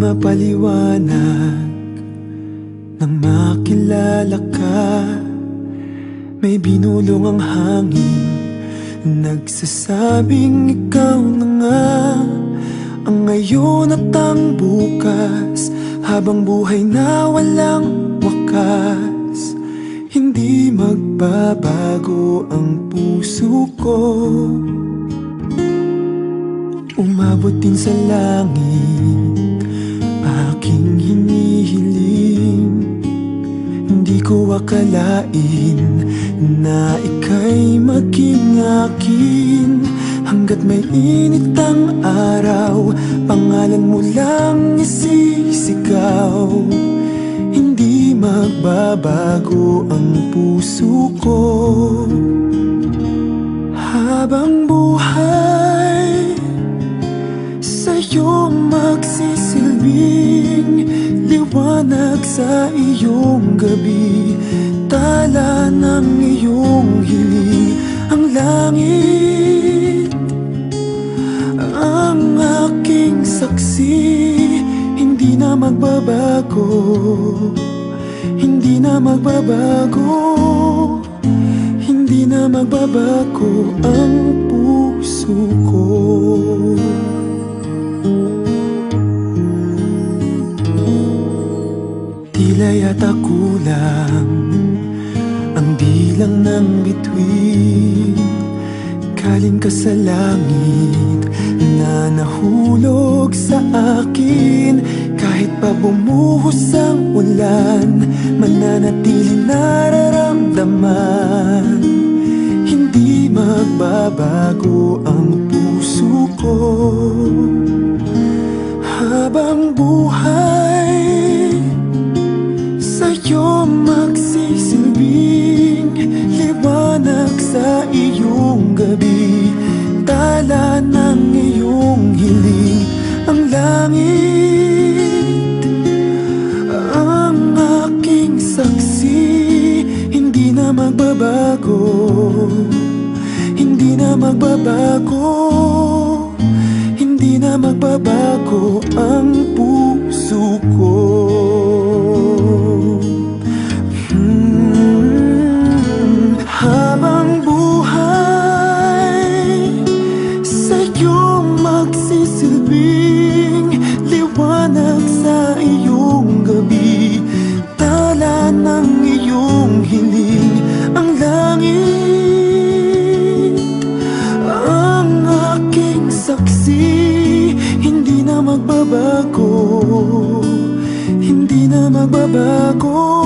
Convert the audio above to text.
mapaliwanag Nang makilala ka. May binulong ang hangin Nagsasabing ikaw na nga Ang ngayon at ang bukas. Habang buhay na walang wakas Hindi magbabago ang puso ko. Umabot din sa langit Aking hinihiling. Hindi ko akalain Na ika'y maging akin. Hanggat may init ang araw Pangalan mo lang isisigaw. Hindi magbabago ang puso ko. Habang buhay iyong gabi Tala ng iyong hiling Ang langit Ang aking saksi. Hindi na magbabago Hindi na magbabago Hindi na magbabago ang puso ko Tila yata kulang Ang bilang ng bituin. Galing ka sa langit Na nahulog sa akin. Kahit pa bumuhos ang ulan Mananatili nararamdaman. Hindi magbabago ang puso ko. Habang buhay magbabago. Hindi na magbabago. Hindi na magbabago ang puso ko. Hmm, Habang buhay Sa'yo magsisilbing Liwanag sa iyong gabi. Tala ng magbabago. Hindi na magbabago